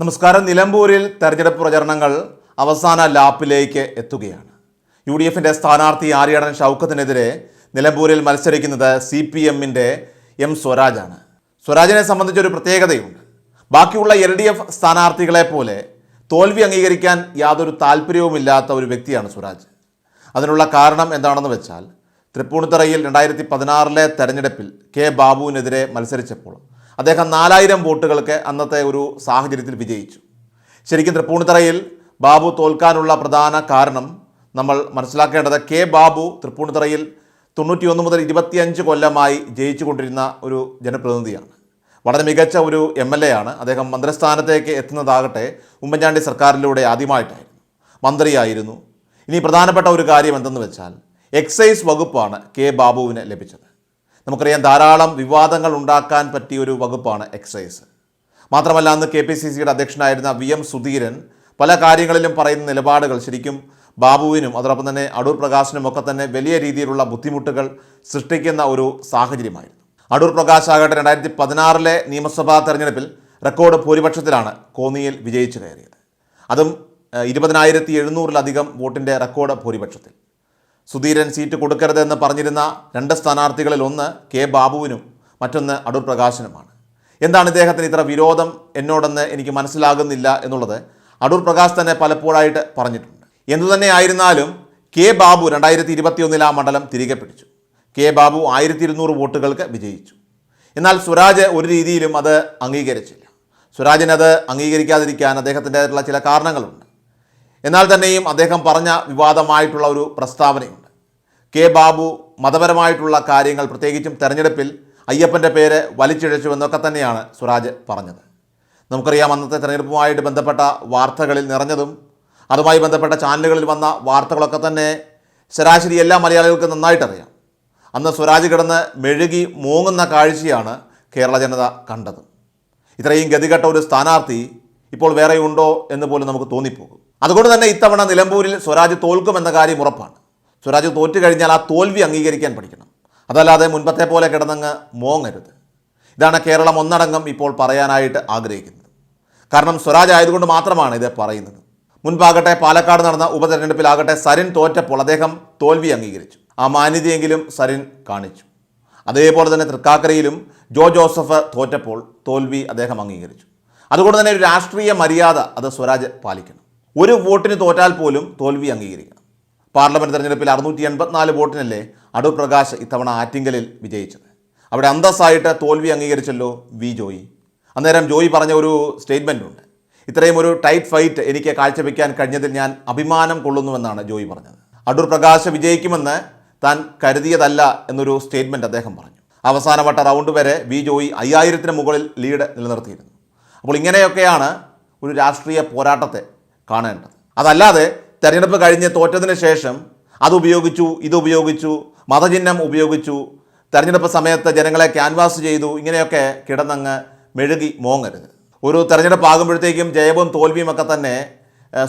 നമസ്കാരം. നിലമ്പൂരിൽ തെരഞ്ഞെടുപ്പ് പ്രചരണങ്ങൾ അവസാന ലാപ്പിലേക്ക് എത്തുകയാണ്. യു ഡി എഫിന്റെ സ്ഥാനാർത്ഥി ആര്യാടൻ ഷൗക്കത്തിനെതിരെ നിലമ്പൂരിൽ മത്സരിക്കുന്നത് സി പി എമ്മിന്റെ എം സ്വരാജാണ്. സ്വരാജിനെ സംബന്ധിച്ചൊരു പ്രത്യേകതയുണ്ട്. ബാക്കിയുള്ള എൽ ഡി എഫ് സ്ഥാനാർത്ഥികളെ പോലെ തോൽവി അംഗീകരിക്കാൻ യാതൊരു താല്പര്യവുമില്ലാത്ത ഒരു വ്യക്തിയാണ് സ്വരാജ്. അതിനുള്ള കാരണം എന്താണെന്ന് വെച്ചാൽ തൃപ്പൂണിത്തറയിൽ രണ്ടായിരത്തി പതിനാറിലെ തെരഞ്ഞെടുപ്പിൽ കെ ബാബുവിനെതിരെ മത്സരിച്ചപ്പോൾ അദ്ദേഹം നാലായിരം വോട്ടുകൾക്ക് അന്നത്തെ ഒരു സാഹചര്യത്തിൽ വിജയിച്ചു. ശരിക്കും തൃപ്പൂണിത്തറയിൽ ബാബു തോൽക്കാനുള്ള പ്രധാന കാരണം നമ്മൾ മനസ്സിലാക്കേണ്ടത് കെ ബാബു തൃപ്പൂണിത്തറയിൽ തൊണ്ണൂറ്റിയൊന്ന് മുതൽ ഇരുപത്തിയഞ്ച് കൊല്ലമായി ജയിച്ചു കൊണ്ടിരുന്ന ഒരു ജനപ്രതിനിധിയാണ്. വളരെ മികച്ച ഒരു എം എൽ എ ആണ്. അദ്ദേഹം മന്ത്രിസ്ഥാനത്തേക്ക് എത്തുന്നതാകട്ടെ ഉമ്മൻചാണ്ടി സർക്കാരിലൂടെ ആദ്യമായിട്ടായിരുന്നു. മന്ത്രിയായിരുന്നു. ഇനി പ്രധാനപ്പെട്ട ഒരു കാര്യം എന്തെന്ന് വെച്ചാൽ എക്സൈസ് വകുപ്പാണ് കെ ബാബുവിന് ലഭിച്ചത്. നമുക്കറിയാം ധാരാളം വിവാദങ്ങൾ ഉണ്ടാക്കാൻ പറ്റിയ ഒരു വകുപ്പാണ് എക്സൈസ് മാത്രമല്ല അന്ന് കെ പി സി സിയുടെ അധ്യക്ഷനായിരുന്ന വി എം സുധീരൻ പല കാര്യങ്ങളിലും പറയുന്ന നിലപാടുകൾ ശരിക്കും ബാബുവിനും അതോടൊപ്പം തന്നെ അടൂർ പ്രകാശിനും ഒക്കെ തന്നെ വലിയ രീതിയിലുള്ള ബുദ്ധിമുട്ടുകൾ സൃഷ്ടിക്കുന്ന ഒരു സാഹചര്യമായിരുന്നു. അടൂർ പ്രകാശ് ആകട്ടെ രണ്ടായിരത്തി പതിനാറിലെ നിയമസഭാ തെരഞ്ഞെടുപ്പിൽ റെക്കോർഡ് ഭൂരിപക്ഷത്തിലാണ് കോന്നിയിൽ വിജയിച്ചു കയറിയത്. അതും ഇരുപതിനായിരത്തി എഴുന്നൂറിലധികം വോട്ടിന്റെ റെക്കോർഡ് ഭൂരിപക്ഷത്തിൽ. സുധീരൻ സീറ്റ് കൊടുക്കരുതെന്ന് പറഞ്ഞിരുന്ന രണ്ട് സ്ഥാനാർത്ഥികളിൽ ഒന്ന് കെ ബാബുവിനും മറ്റൊന്ന് അടൂർ പ്രകാശിനുമാണ്. എന്താണ് ഇദ്ദേഹത്തിന് ഇത്ര വിരോധം എന്നോടെന്ന് എനിക്ക് മനസ്സിലാകുന്നില്ല എന്നുള്ളത് അടൂർ പ്രകാശ് തന്നെ പലപ്പോഴായിട്ട് പറഞ്ഞിട്ടുണ്ട്. എന്തുതന്നെ ആയിരുന്നാലും കെ ബാബു രണ്ടായിരത്തി ഇരുപത്തിയൊന്നിൽ ആ മണ്ഡലം തിരികെ പിടിച്ചു. കെ ബാബു ആയിരത്തി ഇരുന്നൂറ് വോട്ടുകൾക്ക് വിജയിച്ചു. എന്നാൽ സ്വരാജ് ഒരു രീതിയിലും അത് അംഗീകരിച്ചില്ല. സ്വരാജിനത് അംഗീകരിക്കാതിരിക്കാൻ അദ്ദേഹത്തിന്റെതായിട്ടുള്ള ചില കാരണങ്ങളുണ്ട്. എന്നാൽ തന്നെയും അദ്ദേഹം പറഞ്ഞ വിവാദമായിട്ടുള്ള ഒരു പ്രസ്താവനയുണ്ട്. കെ ബാബു മതപരമായിട്ടുള്ള കാര്യങ്ങൾ പ്രത്യേകിച്ചും തെരഞ്ഞെടുപ്പിൽ അയ്യപ്പന്റെ പേര് വലിച്ചിഴച്ചു എന്നൊക്കെ തന്നെയാണ് സുരാജ് പറഞ്ഞത്. നമുക്കറിയാം അന്നത്തെ തെരഞ്ഞെടുപ്പുമായിട്ട് ബന്ധപ്പെട്ട വാർത്തകളിൽ നിറഞ്ഞതും അതുമായി ബന്ധപ്പെട്ട ചാനലുകളിൽ വന്ന വാർത്തകളൊക്കെ തന്നെ ശരാശരി എല്ലാ മലയാളികൾക്കും നന്നായിട്ടറിയാം. അന്ന് സ്വരാജ് കിടന്ന് മെഴുകി മൂങ്ങുന്ന കാഴ്ചയാണ് കേരള ജനത കണ്ടത്. ഇത്രയും ഗതികെട്ട ഒരു സ്ഥാനാർത്ഥി ഇപ്പോൾ വേറെ ഉണ്ടോ എന്ന് പോലും നമുക്ക് തോന്നിപ്പോകും. അതുകൊണ്ട് തന്നെ ഇത്തവണ നിലമ്പൂരിൽ സ്വരാജ് തോൽക്കുമെന്ന കാര്യം ഉറപ്പാണ്. സ്വരാജ് തോറ്റു കഴിഞ്ഞാൽ ആ തോൽവി അംഗീകരിക്കാൻ പഠിക്കണം. അതല്ലാതെ മുൻപത്തെ പോലെ കിടന്നങ്ങ് മോങ്ങരുത്. ഇതാണ് കേരളം ഒന്നടങ്കം ഇപ്പോൾ പറയാനായിട്ട് ആഗ്രഹിക്കുന്നത്. കാരണം സ്വരാജ് ആയതുകൊണ്ട് മാത്രമാണ് ഇത് പറയുന്നത്. മുൻപാകട്ടെ പാലക്കാട് നടന്ന ഉപതെരഞ്ഞെടുപ്പിലാകട്ടെ സരിൻ തോറ്റപ്പോൾ അദ്ദേഹം തോൽവി അംഗീകരിച്ചു. ആ മാന്യതയെങ്കിലും സരിൻ കാണിച്ചു. അതേപോലെ തന്നെ തൃക്കാക്കരയിലും ജോ ജോസഫ് തോറ്റപ്പോൾ തോൽവി അദ്ദേഹം അംഗീകരിച്ചു. അതുകൊണ്ട് തന്നെ ഒരു രാഷ്ട്രീയ മര്യാദ അത് സ്വരാജ് പാലിക്കണം. ഒരു വോട്ടിന് തോറ്റാൽ പോലും തോൽവി അംഗീകരിക്കണം. പാർലമെന്റ് തെരഞ്ഞെടുപ്പിൽ അറുന്നൂറ്റി എൺപത്തിനാല് വോട്ടിനല്ലേ അടൂർ പ്രകാശ് ഇത്തവണ ആറ്റിങ്കലിൽ വിജയിച്ചത്? അവിടെ അന്തസ്സായിട്ട് തോൽവി അംഗീകരിച്ചല്ലോ വി ജോയി. അന്നേരം ജോയി പറഞ്ഞ ഒരു സ്റ്റേറ്റ്മെന്റ് ഉണ്ട്. ഇത്രയും ഒരു ടൈറ്റ് ഫൈറ്റ് എനിക്ക് കാഴ്ചവെക്കാൻ കഴിഞ്ഞതിൽ ഞാൻ അഭിമാനം കൊള്ളുന്നുവെന്നാണ് ജോയി പറഞ്ഞത്. അടൂർ പ്രകാശ് വിജയിക്കുമെന്ന് താൻ കരുതിയതല്ല എന്നൊരു സ്റ്റേറ്റ്മെന്റ് അദ്ദേഹം പറഞ്ഞു. അവസാനവട്ട റൗണ്ട് വരെ വി ജോയി അയ്യായിരത്തിന് മുകളിൽ ലീഡ് നിലനിർത്തിയിരുന്നു. അപ്പോൾ ഇങ്ങനെയൊക്കെയാണ് ഒരു രാഷ്ട്രീയ പോരാട്ടത്തെ കാണേണ്ടത്. അതല്ലാതെ തെരഞ്ഞെടുപ്പ് കഴിഞ്ഞ് തോറ്റതിന് ശേഷം അതുപയോഗിച്ചു ഇതുപയോഗിച്ചു മതചിഹ്നം ഉപയോഗിച്ചു തെരഞ്ഞെടുപ്പ് സമയത്ത് ജനങ്ങളെ ക്യാൻവാസ് ചെയ്തു ഇങ്ങനെയൊക്കെ കിടന്നങ്ങ് മെഴുകി മോങ്ങരുത്. ഒരു തെരഞ്ഞെടുപ്പ് ആകുമ്പോഴത്തേക്കും ജയവും തോൽവിയും ഒക്കെ തന്നെ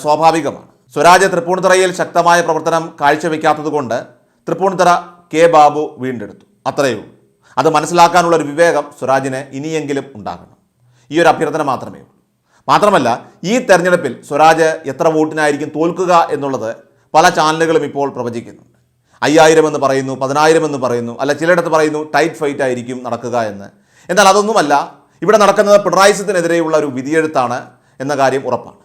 സ്വാഭാവികമാണ്. സ്വരാജ് തൃപ്പൂണിത്തറയിൽ ശക്തമായ പ്രവർത്തനം കാഴ്ചവെക്കാത്തതുകൊണ്ട് തൃപ്പൂണിത്തറ കെ ബാബു വീണ്ടെടുത്തു. അത്രയേ ഉള്ളൂ. അത് മനസ്സിലാക്കാനുള്ള ഒരു വിവേകം സ്വരാജിന് ഇനിയെങ്കിലും ഉണ്ടാകണം. ഈ ഒരു അഭ്യർത്ഥന മാത്രമേ ഉള്ളൂ. മാത്രമല്ല ഈ തെരഞ്ഞെടുപ്പിൽ സ്വരാജ് എത്ര വോട്ടിനായിരിക്കും തോൽക്കുക എന്നുള്ളത് പല ചാനലുകളും ഇപ്പോൾ പ്രവചിക്കുന്നു അയ്യായിരം എന്ന് പറയുന്നു പതിനായിരം എന്ന് പറയുന്നു അല്ല ചിലയിടത്ത് പറയുന്നു ടൈറ്റ് ഫൈറ്റ് ആയിരിക്കും നടക്കുക എന്ന്. എന്നാൽ അതൊന്നുമല്ല ഇവിടെ നടക്കുന്നത് പിണറായി സത്തിനെതിരെയുള്ള ഒരു വിധിയെഴുത്താണ് എന്ന കാര്യം ഉറപ്പാണ്.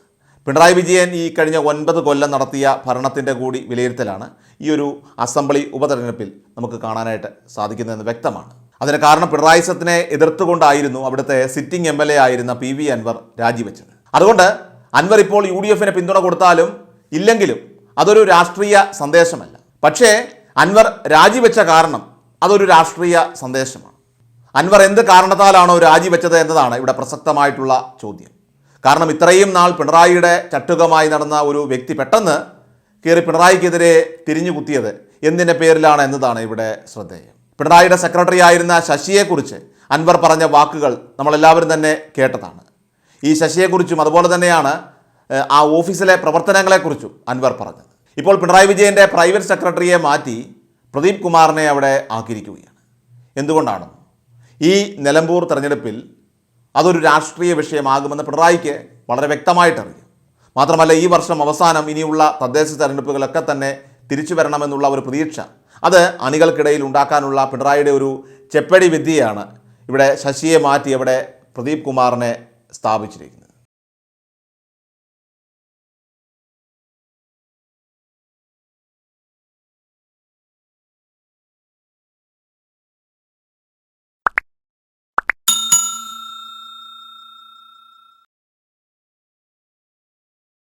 പിണറായി വിജയൻ ഈ കഴിഞ്ഞ ഒൻപത് കൊല്ലം നടത്തിയ ഭരണത്തിന്റെ കൂടി വിലയിരുത്തലാണ് ഈ ഒരു അസംബ്ലി ഉപതെരഞ്ഞെടുപ്പിൽ നമുക്ക് കാണാനായിട്ട് സാധിക്കുന്നതെന്ന് വ്യക്തമാണ്. അതിന് കാരണം പിണറായി സത്തിനെ എതിർത്തുകൊണ്ടായിരുന്നു അവിടുത്തെ സിറ്റിംഗ് എം എൽ എ ആയിരുന്ന പി വി അൻവർ രാജിവെച്ചത്. അതുകൊണ്ട് അൻവർ ഇപ്പോൾ യു ഡി എഫിന് പിന്തുണ കൊടുത്താലും ഇല്ലെങ്കിലും അതൊരു രാഷ്ട്രീയ സന്ദേശമല്ല. പക്ഷേ അൻവർ രാജിവെച്ച കാരണം അതൊരു രാഷ്ട്രീയ സന്ദേശമാണ്. അൻവർ എന്ത് കാരണത്താലാണോ രാജിവെച്ചത് എന്നതാണ് ഇവിടെ പ്രസക്തമായിട്ടുള്ള ചോദ്യം. കാരണം ഇത്രയും നാൾ പിണറായിയുടെ ചട്ടുകമായി നടന്ന ഒരു വ്യക്തി പെട്ടെന്ന് കയറി പിണറായിക്കെതിരെ തിരിഞ്ഞു കുത്തിയത് എന്തിന്റെ പേരിലാണ് എന്നതാണ് ഇവിടെ ശ്രദ്ധേയം. പിണറായിയുടെ സെക്രട്ടറി ആയിരുന്ന ശശിയെക്കുറിച്ച് അൻവർ പറഞ്ഞ വാക്കുകൾ നമ്മളെല്ലാവരും തന്നെ കേട്ടതാണ്. ഈ ശശിയെക്കുറിച്ചും അതുപോലെ തന്നെയാണ് ആ ഓഫീസിലെ പ്രവർത്തനങ്ങളെക്കുറിച്ചും അൻവർ പറഞ്ഞത്. ഇപ്പോൾ പിണറായി വിജയന്റെ പ്രൈവറ്റ് സെക്രട്ടറിയെ മാറ്റി പ്രദീപ് കുമാറിനെ അവിടെ ആക്കിയിരിക്കുകയാണ്. എന്തുകൊണ്ടാണ് ഈ നിലമ്പൂർ തെരഞ്ഞെടുപ്പിൽ അതൊരു രാഷ്ട്രീയ വിഷയമാകുമെന്ന് പിണറായിക്ക് വളരെ വ്യക്തമായിട്ടറിയാം. മാത്രമല്ല ഈ വർഷം അവസാനം ഇനിയുള്ള തദ്ദേശ തെരഞ്ഞെടുപ്പുകളൊക്കെ തന്നെ തിരിച്ചു വരണമെന്നുള്ള ഒരു പ്രതീക്ഷ അത് അണികൾക്കിടയിൽ ഉണ്ടാക്കാനുള്ള പിണറായിയുടെ ഒരു ചെപ്പടി വിദ്യയാണ് ഇവിടെ ശശിയെ മാറ്റി അവിടെ പ്രദീപ് കുമാറിനെ സ്ഥാപിച്ചിരിക്കുന്നത്.